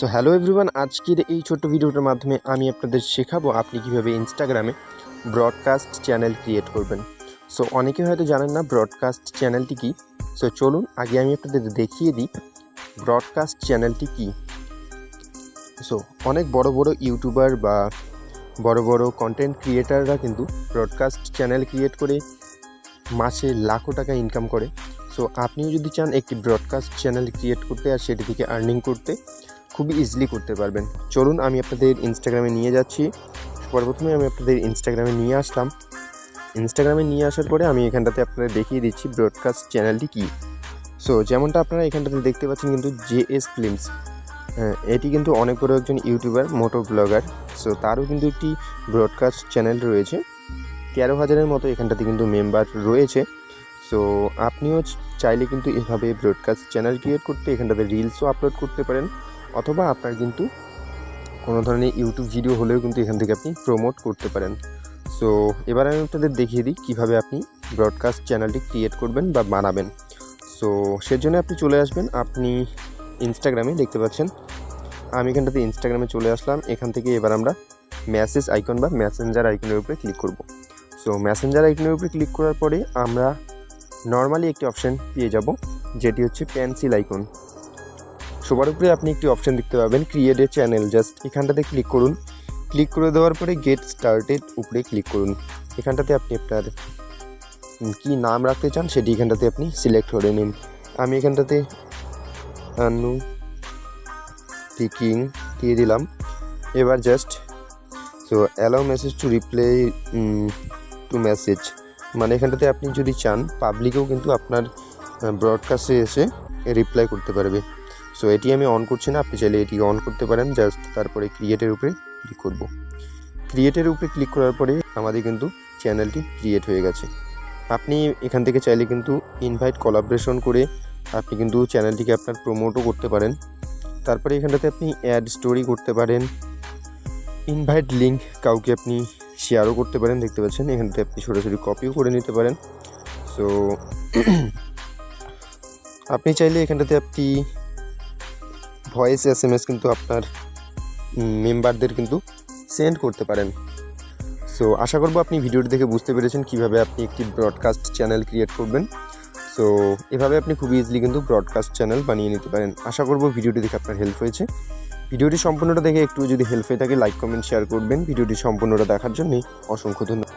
So hello everyone আজকের এই ছোট্ট ভিডিওটার মাধ্যমে আমি আপনাদের শেখাবো আপনি কীভাবে ইনস্টাগ্রামে ব্রডকাস্ট চ্যানেল ক্রিয়েট করবেন। সো অনেকে হয়তো জানেন না ব্রডকাস্ট চ্যানেলটি কী। সো চলুন, আগে আমি আপনাদের দেখিয়ে দিই ব্রডকাস্ট চ্যানেলটি কী। সো অনেক বড় বড় ইউটিউবার বা বড় বড় কন্টেন্ট ক্রিয়েটাররা কিন্তু ব্রডকাস্ট চ্যানেল ক্রিয়েট করে মাসে লাখো টাকা ইনকাম করে। সো আপনিও যদি চান একটি ব্রডকাস্ট চ্যানেল ক্রিয়েট করতে আর সেটি থেকে আর্নিং করতে খুবই ইজিলি করতে পারবেন। চলুন, আমি আপনাদের ইনস্টাগ্রামে নিয়ে যাচ্ছি। সর্বপ্রথমে আমি আপনাদের ইনস্টাগ্রামে নিয়ে আসলাম। ইনস্টাগ্রামে নিয়ে আসার পরে আমি এখানটাতে আপনাদের দেখিয়ে দিচ্ছি ব্রডকাস্ট চ্যানেলটি কী। সো যেমনটা আপনারা এখানটাতে দেখতে পাচ্ছেন কিন্তু জে এস ফিল্মস এটি কিন্তু অনেক বড় একজন ইউটিউবার মোটো ব্লগার সো তারও কিন্তু একটি ব্রডকাস্ট চ্যানেল রয়েছে। তেরো হাজারের মতো এখানটাতে কিন্তু মেম্বার রয়েছে। সো আপনিও চাইলে কিন্তু এভাবে ব্রডকাস্ট চ্যানেল ক্রিয়েট করতে এখানটাতে রিলসও আপলোড করতে পারেন। অথবা আপনার কিন্তু কোনো ধরনের ইউটিউব ভিডিও হলেও কিন্তু এখান থেকে আপনি প্রমোট করতে পারেন। সো এবার আমি আপনাদের দেখিয়ে দিই কীভাবে আপনি ব্রডকাস্ট চ্যানেলটি ক্রিয়েট করবেন বা বানাবেন। সো সেজন্য আপনি চলে আসবেন। আপনি ইনস্টাগ্রামে দেখতে পাচ্ছেন, আমি এখানটাতে ইনস্টাগ্রামে চলে আসলাম। এখান থেকে এবার আমরা মেসেজ আইকন বা মেসেঞ্জার আইকনের উপরে ক্লিক করব। সো মেসেঞ্জার আইকনের উপরে ক্লিক করার পরে আমরা নর্মালি একটি অপশান পেয়ে যাব, যেটি হচ্ছে পেন্সিল আইকন সবার উপরে আপনি একটি অপশান দেখতে পাবেন ক্রিয়েট এ চ্যানেল জাস্ট এখানটাতে ক্লিক করুন। ক্লিক করে দেওয়ার পরে গেট স্টার্টেড উপরে ক্লিক করুন। এখানটাতে আপনি আপনার কী নাম রাখতে চান সেটি এখানটাতে আপনি সিলেক্ট করে নিন। আমি এখানটাতে আনু টিকিং দিয়ে দিলাম। এবার just so allow message to reply to message মানে এখানটাতে আপনি যদি চান পাবলিকেও কিন্তু আপনার ব্রডকাস্টে এসে রিপ্লাই করতে পারবে। সো এটি আমি অন করছি না, আপনি চাইলে এটি অন করতে পারেন জাস্ট তারপরে ক্রিয়েটের উপরে ক্লিক করব। ক্রিয়েটের উপরে ক্লিক করার পরে আমাদের কিন্তু চ্যানেলটি ক্রিয়েট হয়ে গেছে। আপনি এখান থেকে চাইলে কিন্তু ইনভাইট কলাবরেশন করে আপনি কিন্তু চ্যানেলটিকে আপনার প্রমোটও করতে পারেন। তারপরে এখানটাতে আপনি অ্যাড স্টোরি করতে পারেন। ইনভাইট লিঙ্ক কাউকে আপনি শেয়ারও করতে পারেন, দেখতে পাচ্ছেন? এখানটাতে আপনি সরাসরি কপিও করে নিতে পারেন। সো আপনি চাইলে এখানটাতে আপনি ভয়েস এস এম এস কিন্তু আপনার মেম্বারদের কিন্তু সেন্ড করতে পারেন। সো আশা করব আপনি ভিডিওটি দেখে বুঝতে পেরেছেন কীভাবে আপনি একটি ব্রডকাস্ট চ্যানেল ক্রিয়েট করবেন। সো এভাবে আপনি খুব ইজিলি কিন্তু ব্রডকাস্ট চ্যানেল বানিয়ে নিতে পারেন। আশা করব ভিডিওটি দেখে আপনার হেল্প হয়েছে। ভিডিওটি সম্পূর্ণটা দেখে একটু যদি হেল্প হয়ে থাকে লাইক কমেন্ট শেয়ার করবেন। ভিডিওটি সম্পূর্ণটা দেখার জন্যে অসংখ্য ধন্যবাদ।